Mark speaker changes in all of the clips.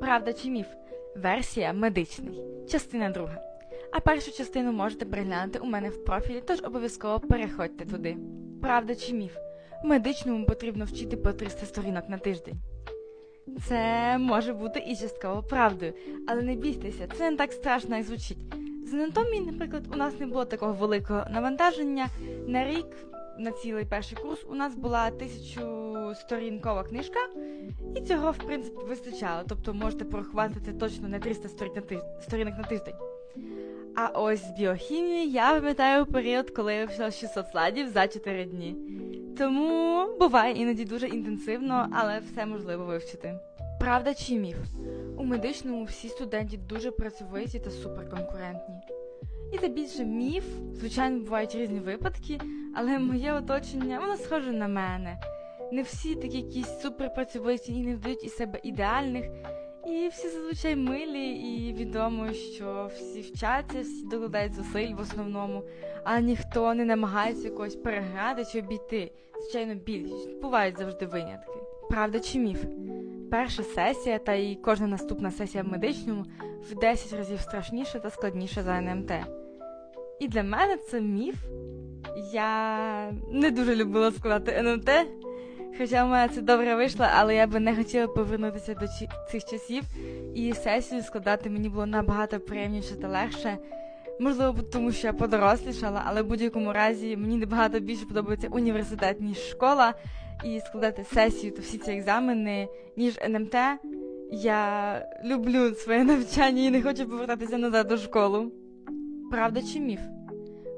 Speaker 1: Правда чи міф? Версія медичний. Частина друга. А першу частину можете переглянути у мене в профілі, тож обов'язково переходьте туди. Правда чи міф? Медичному потрібно вчити по 300 сторінок на тиждень. Це може бути і частково правдою, але не бійтеся, це не так страшно, як звучить. З анатомії, наприклад, у нас не було такого великого навантаження. На рік, на цілий перший курс, у нас була тисячу сторінкова книжка, і цього, в принципі, вистачало. Тобто можете порахувати точно не 300 сторінок на тиждень. А ось з біохімії я пам'ятаю період, коли я вивчила 600 слайдів за 4 дні. Тому буває іноді дуже інтенсивно, але все можливо вивчити. Правда чи міф? У медичному всі студенти дуже працьовиті та суперконкурентні. І це більше міф, звичайно, бувають різні випадки, але моє оточення воно схоже на мене. Не всі такі якісь суперпрацьовиті і не вдають із себе ідеальних. І всі зазвичай милі, і відомо, що всі вчаться, всі докладають зусиль в основному, а ніхто не намагається когось переграти чи обійти. Звичайно, більшість бувають завжди винятки. Правда чи міф? Перша сесія та і кожна наступна сесія в медичному в 10 разів страшніша та складніша за НМТ. І для мене це міф. Я не дуже любила складати НМТ. Хоча в мене це добре вийшло, але я би не хотіла повернутися до цих часів, і сесію складати мені було набагато приємніше та легше. Можливо, тому що я подорослішала, але в будь-якому разі мені набагато більше подобається університет, ніж школа, і складати сесію та всі ці екзамени, ніж НМТ. Я люблю своє навчання і не хочу повертатися назад до школи. Правда чи міф?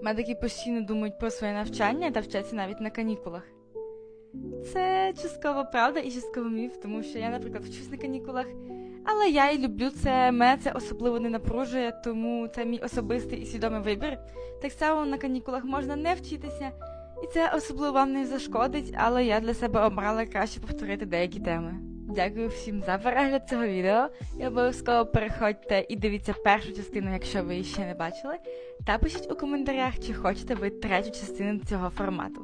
Speaker 1: Медики постійно думають про своє навчання та вчаться навіть на канікулах. Це частково правда і частково міф, тому що я, наприклад, вчусь на канікулах, але я і люблю це, мене це особливо не напружує, тому це мій особистий і свідомий вибір. Так само на канікулах можна не вчитися, і це особливо вам не зашкодить, але я для себе обрала краще повторити деякі теми. Дякую всім за перегляд цього відео. І обов'язково переходьте і дивіться першу частину, якщо ви її ще не бачили. Та пишіть у коментарях, чи хочете ви третю частину цього формату.